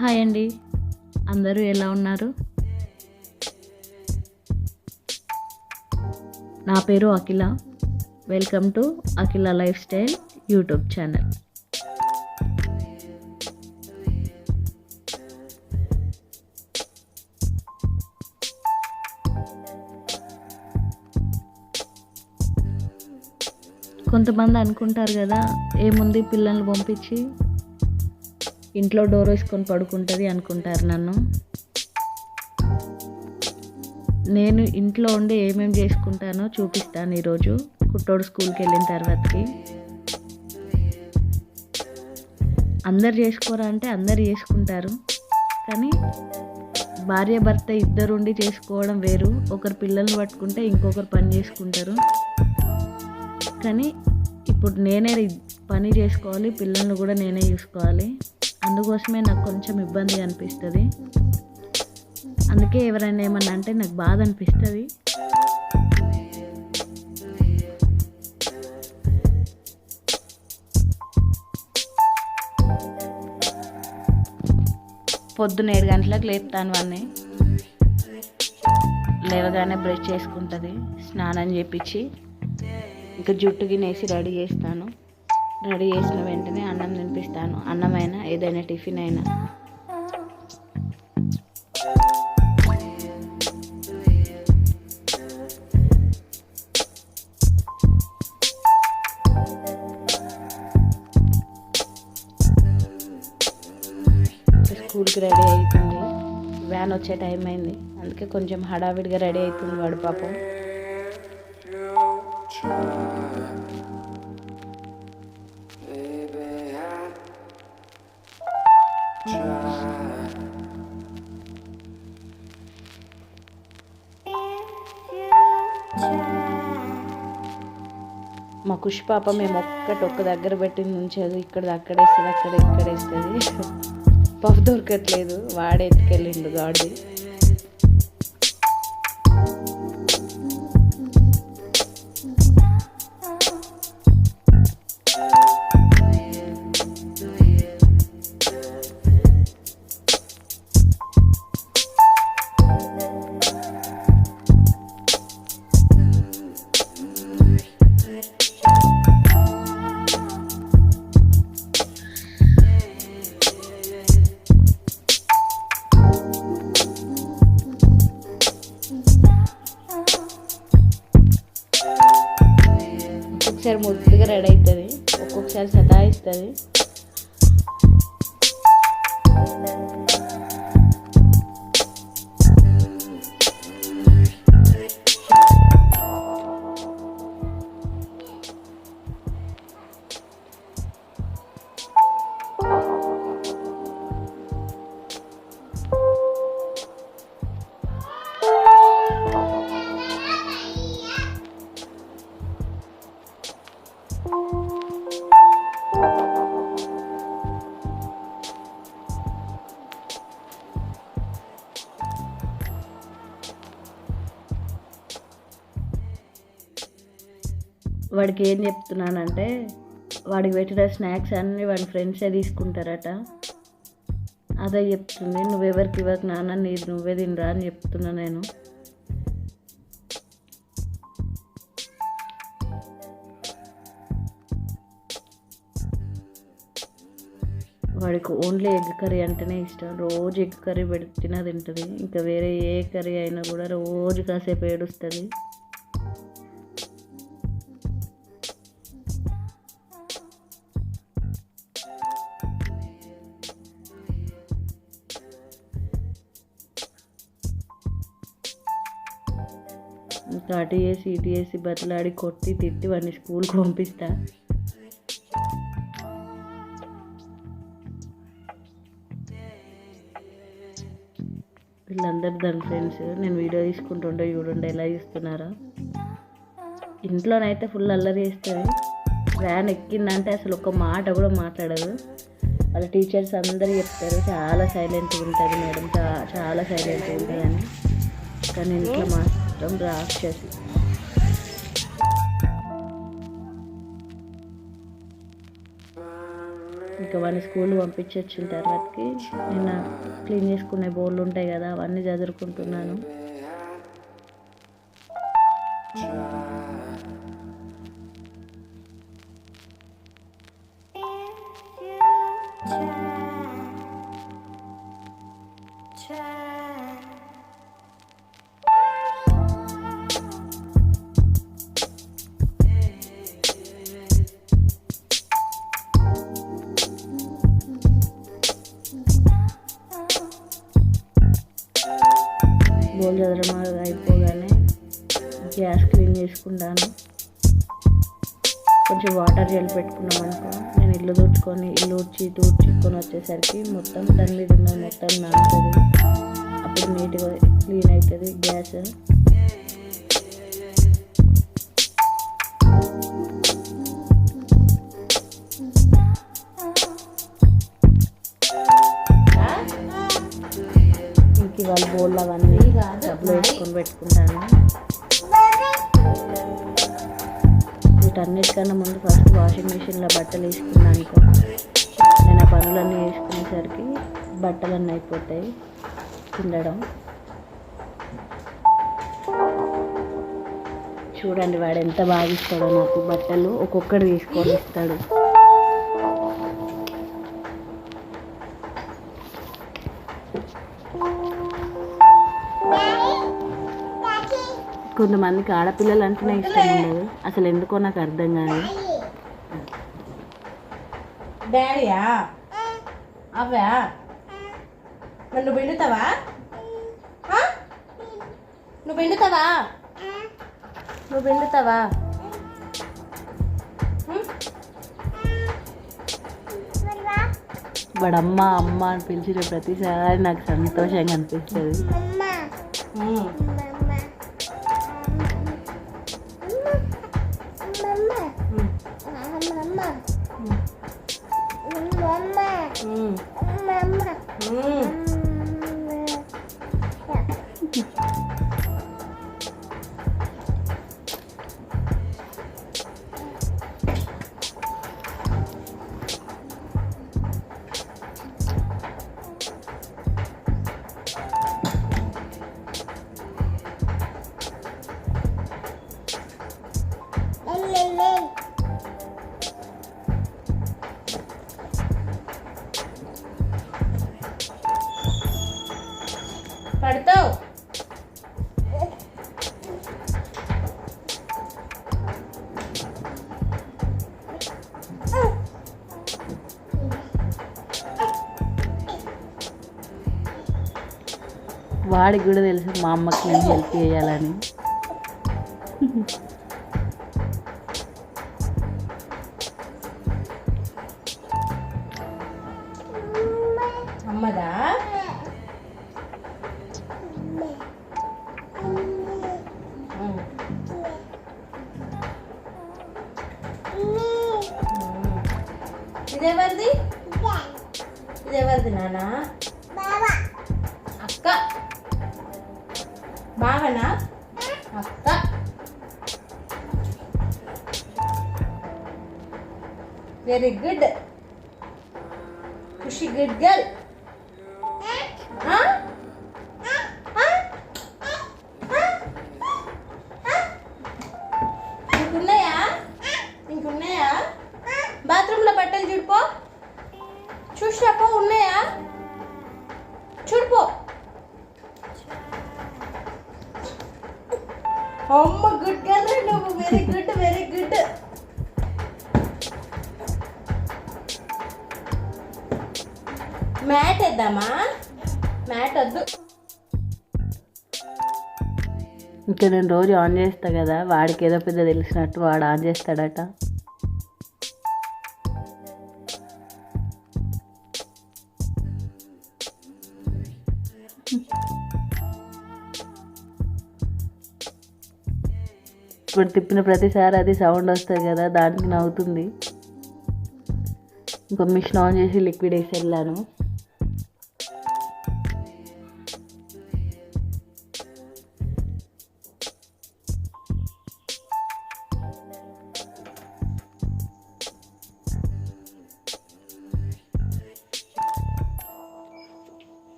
Hi అండి. అందరూ ఎలా ఉన్నారు? నా పేరు Akhila. Welcome to Akhila lifestyle YouTube channel కొంతమంది అనుకుంటారు కదా ఏముంది పిల్లల్ని పంపించి? ఇంట్లో డోర్ వేసుకొని పడుకుంటుంది అనుకుంటారు నన్ను. నేను ఇంట్లో ఉండి ఏమేమి చేసుకుంటానో చూపిస్తాను ఈరోజు. కుట్టోడు స్కూల్కి వెళ్ళిన తర్వాతకి. అందరు చేసుకోరా అంటే అందరు చేసుకుంటారు. కానీ భార్య భర్త ఇద్దరుండి చేసుకోవడం వేరు. ఒకరు పిల్లల్ని పట్టుకుంటే ఇంకొకరు పని చేసుకుంటారు. కానీ ఇప్పుడు నేనే పని చేసుకోవాలి పిల్లల్ని కూడా నేనే చూసుకోవాలి. అందుకోసమే నాకు కొంచెం ఇబ్బంది అనిపిస్తుంది. అందుకే ఎవరైనా ఏమన్నా అంటే నాకు బాధ అనిపిస్తుంది. పొద్దున్న ఏడు గంటలకు లేపుతాను వాడిని లేవగానే బ్రష్ చేసుకుంటుంది స్నానం చేపించి ఇంకా జుట్టు గినేసి రెడీ చేస్తాను. రెడీ చేసిన వెంటనే అన్నం తినిపిస్తాను. అన్నమైనా ఏదైనా టిఫిన్ అయినా. స్కూల్కి రెడీ అవుతుంది వ్యాన్ వచ్చే టైం అయింది. అందుకే కొంచెం హడావిడిగా రెడీ అవుతుంది వాడు పాపం. మా కుష్ పాప మేము ఒక్కటి ఒక్క దగ్గర పెట్టింది ఉంచేది ఇక్కడ అక్కడ వేస్తుంది అక్కడ ఇక్కడ వేస్తుంది పఫ్ దొరకట్లేదు వాడే ఎత్తుకెళ్ళిండు గాడిది. ఒక్కొక్కసారి ముద్దుగా రెడీ అవుతుంది. ఒక్కొక్కసారి సతాయిస్తుంది వాడికి ఏం చెప్తున్నానంటే వాడికి పెట్టిన స్నాక్స్ అన్నీ వాడి ఫ్రెండ్సే తీసుకుంటారట. అదే చెప్తుంది నువ్వెవరికి ఇవ్వకు నాన్న నీది నువ్వే తినరా అని చెప్తున్నా నేను. వాడికి ఓన్లీ ఎగ్ కర్రీ అంటేనే ఇష్టం. రోజు ఎగ్ కర్రీ పెట్టినా తింటుంది. ఇంకా వేరే ఏ కర్రీ అయినా కూడా రోజు కాసేపు ఏడుస్తుంది. అటు చేసి ఇటు చేసి బతలాడి కొట్టి తిట్టి వాడిని స్కూల్కి పంపిస్తా. వీళ్ళందరూ దాని ఫ్రెండ్స్. నేను వీడియో తీసుకుంటుంటే చూడండి ఎలా చూస్తున్నారా. ఇంట్లోనైతే ఫుల్ అల్లరి చేస్తుంది వ్యాన్ ఎక్కిందంటే అసలు ఒక మాట కూడా మాట్లాడదు. వాళ్ళ టీచర్స్ అందరూ చెప్తారు చాలా సైలెంట్గా ఉంటుంది మేడం చాలా సైలెంట్గా ఉంటుంది అని కానీ ఇంట్లో మాత్రం రాక్షసి ఇంకా వాడిని స్కూల్ పంపించి వచ్చిన తర్వాతకి నిన్న క్లీన్ చేసుకునే బోర్లు ఉంటాయి కదా అవన్నీ చదువుకుంటున్నాను Yeah. వాటర్ జల్ పెట్టుకున్నాం అనుకో నేను ఇల్లు తుడుచుకొని ఇల్లు ఉడ్చి తూడ్చుకొని వచ్చేసరికి మొత్తం దాని మీద ఉన్నది మొత్తం నానుతుంది అప్పుడు నీట్గా క్లీన్ అవుతుంది గ్యాస్. ఇంక ఇవాళ బోళ్ళు అవన్నీ డబ్బులు వేసుకొని పెట్టుకుంటాను. వీటన్నిటికన్నా ముందు ఫస్ట్ వాషింగ్ మిషన్లో బట్టలు వేసుకున్నాను అనుకో. నేను ఆ పనులన్నీ వేసుకునేసరికి బట్టలన్నీ అయిపోతాయి పిండడం. చూడండి వాడు ఎంత బాగా ఇస్తాడో నాకు. బట్టలు ఒక్కొక్కటి తీసుకొని ఇస్తాడు. కొంతమందికి ఆడపిల్లలు అంటేనే ఇష్టం ఉండదు. అసలు ఎందుకో నాకు అర్థం కాదు. డాడీయా? అవా నువ్వు పిండుతావా? నువ్వు పిండుతావా? నువ్వు పిండుతావా? వాడు అమ్మ అమ్మ అని పిలిచిన ప్రతిసారి. నాకు సంతోషంగా అనిపిస్తుంది. వాడికి కూడా తెలుసు మా అమ్మకి నేను హెల్ప్ చేయాలని. బావనా? అక్క. Very good Khushi good girl ఇంకున్నాయా? ఇంకున్నాయా? బాత్రూంలో బట్టలు చూడిపో చూసినాపో ఉన్నాయా? చూడిపో అమ్మ గుడ్ గర్ల్ నువ్వు. Very good very good mat వేద్దామా? మ్యాట్ వద్దు. ఇంకా నేను రోజు ఆన్ చేస్తా కదా వాడికి ఏదో పెద్ద తెలిసినట్టు వాడు ఆన్ చేస్తాడట. ఇప్పుడు తిప్పిన ప్రతిసారి అది సౌండ్ వస్తుంది కదా దానికి నవ్వుతుంది. ఇంకో మిషన్ ఆన్ చేసి లిక్విడ్ వేసి వెళ్ళాను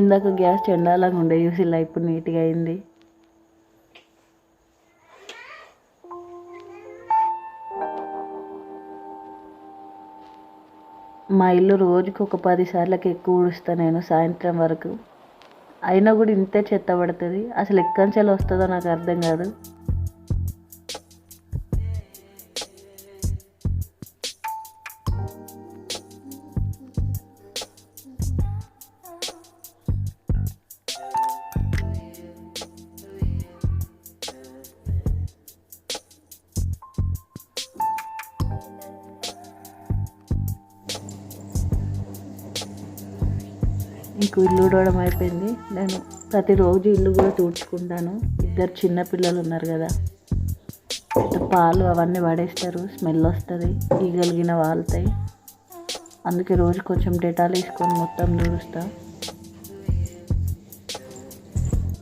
ఇందాక గ్యాస్ చెండాలంగా ఉండే చూసిలా ఇప్పుడు నీట్గా అయింది. మా ఇల్లు రోజుకి ఒక పది సార్లకి ఎక్కువ ఊడుస్తా నేను సాయంత్రం వరకు. అయినా కూడా ఇంతే చెత్త పడుతుంది. అసలు ఎక్కంచెలు వస్తుందో నాకు అర్థం కాదు. ఇంక ఇల్లు ఊడవడం అయిపోయింది. నేను ప్రతిరోజు ఇల్లు కూడా తుడుచుకుంటాను. ఇద్దరు చిన్నపిల్లలు ఉన్నారు కదా. పాలు అవన్నీ పడేస్తారు. స్మెల్ వస్తుంది. ఈగలిగిన వాళ్తాయి. అందుకే రోజు కొంచెం డెటాల్ వేసుకొని మొత్తం తుడుస్తా.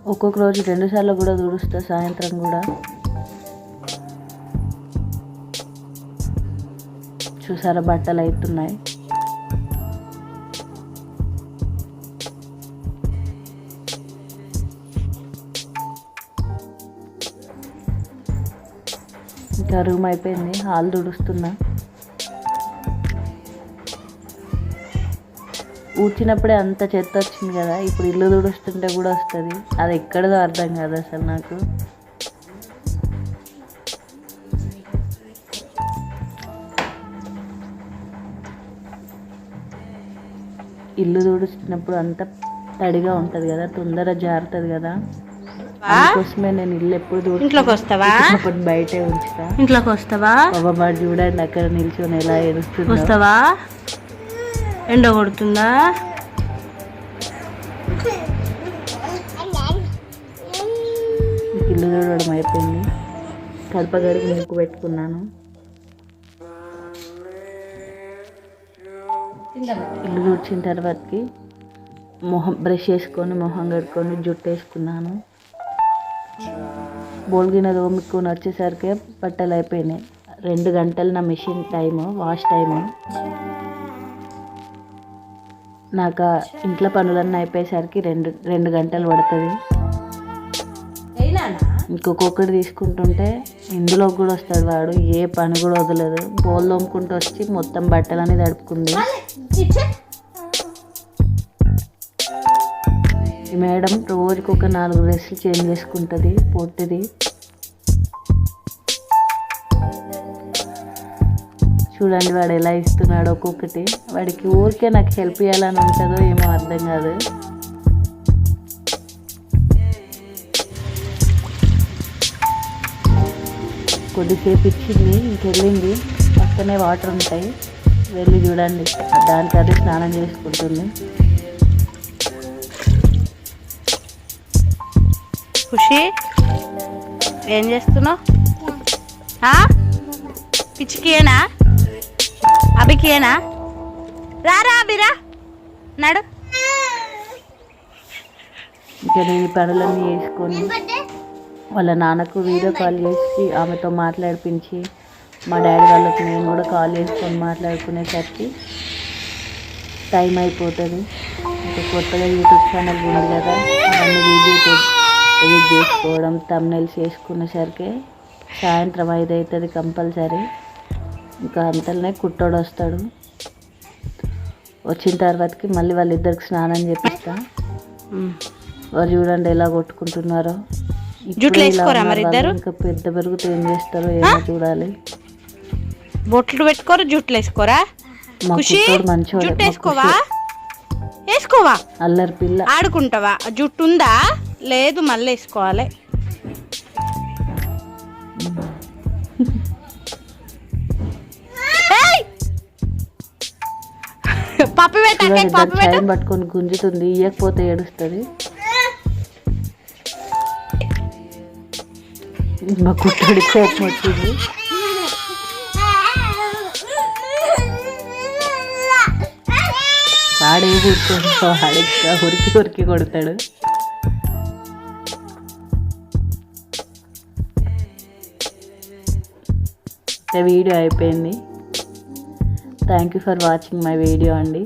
ఒక్కొక్క రోజు రెండు సార్లు కూడా తుడుస్తా సాయంత్రం కూడా. చూసారా బట్టలు అవుతున్నాయి. ఇంకా రూమ్ అయిపోయింది. హాల్ తుడుస్తున్నా. ఊడ్చినప్పుడే అంత చెత్త వచ్చింది కదా. ఇప్పుడు ఇల్లు తుడుస్తుంటే కూడా వస్తుంది. అది ఎక్కడదో అర్థం కాదు అసలు నాకు. ఇల్లు తుడుస్తున్నప్పుడు అంత తడిగా ఉంటుంది కదా. తొందర జారుతుంది కదా. అందుకోసమే నేను ఇల్లు ఎప్పుడు ఇంట్లోకి వస్తావా? బయటే ఉంచుతా. ఇంట్లోకి వస్తావా? బాబా చూడండి అక్కడ నిల్చొని ఎలా ఏడుస్తుందో. వస్తావా? ఎండ కొడుతుందా? ఇల్లు చూడడం అయిపోయింది. కడపగడికి ముక్కు పెట్టుకున్నాను. ఇల్లు తుడిచిన తర్వాతకి మొహం బ్రష్ చేసుకొని మొహం కడుక్కొని జుట్టు వేసుకున్నాను. బోల్గిన తోముకొని వచ్చేసరికి బట్టలు అయిపోయినాయి. రెండు గంటలు నా మిషన్ టైము వాష్ టైము. నాకు ఇంట్లో పనులన్నీ అయిపోయేసరికి రెండు రెండు గంటలు పడుతుంది. ఇంకొకటి తీసుకుంటుంటే ఇందులో కూడా వస్తాడు వాడు ఏ పని కూడా వదలదు. బోల్ తోముకుంటూ వచ్చి మొత్తం బట్టలని తడుపుకుంది. మేడం రోజుకి ఒక నాలుగు డ్రెస్సులు చేంజ్ చేసుకుంటుంది పొట్టిది చూడండి వాడు ఎలా ఇస్తున్నాడు ఒక్కొక్కటి. వాడికి ఊరికే నాకు హెల్ప్ చేయాలని ఉంటుందో ఏమో అర్థం కాదు. కొద్దిసేపు ఇచ్చింది ఇంకెళ్ళింది. పక్కనే వాటర్ ఉంటాయి. వెళ్ళి చూడండి. దానికి అదే స్నానం చేసుకుంటుంది. ఖుషి. ఏం చేస్తున్నావు? పిచ్చికియేనా అభికియేనా రారా అభిరా నడు. ఇంకా నేను ఈ పనులన్నీ చేసుకొని వాళ్ళ నాన్నకు వీడియో కాల్ చేసి ఆమెతో మాట్లాడిపించి మా డాడీ వాళ్ళకి నేను కూడా కాల్ చేసుకొని మాట్లాడుకునేసరికి టైం అయిపోతుంది. ఇంకా కొత్తగా యూట్యూబ్ ఛానల్ ఉంది కదా అవన్నీ వీడియో ఎడిట్ చేసుకోవడం తమ్నెల్స్ చేసుకునేసరికి సాయంత్రం ఐదు అవుతుంది కంపల్సరీ. ఇంకా అంతలోనే కుట్టోడు వస్తాడు. వచ్చిన తర్వాతకి మళ్ళీ వాళ్ళిద్దరికి స్నానం చేపిస్తా. వాళ్ళు చూడండి ఎలా కొట్టుకుంటున్నారో? ఇంకా పెద్ద పెరుగుతూ ఏం చేస్తారో ఏమో చూడాలి. బొట్లు పెట్టుకోరు జుట్లు వేసుకోరా? మా ఖుషి? కుట్టోడు మంచోడే జుట్టు మా వేసుకోవా? ఖుషి వేసుకోవా? అల్లరి పిల్ల. ఆడుకుంటావా? జుట్టు ఉందా లేదు మళ్ళీ వేసుకోవాలి! పప్పు పెట్టాక పట్టుకొని గుంజుతుంది ఇయ్యకపోతే ఏడుస్తుంది. మా కుట్టోడి కోపం వచ్చింది. వాడే కూర్చొని వాడి ఉరికి ఉరికి కొడతాడు. వీడియో అయిపోయింది. Thank you for watching my video అండి.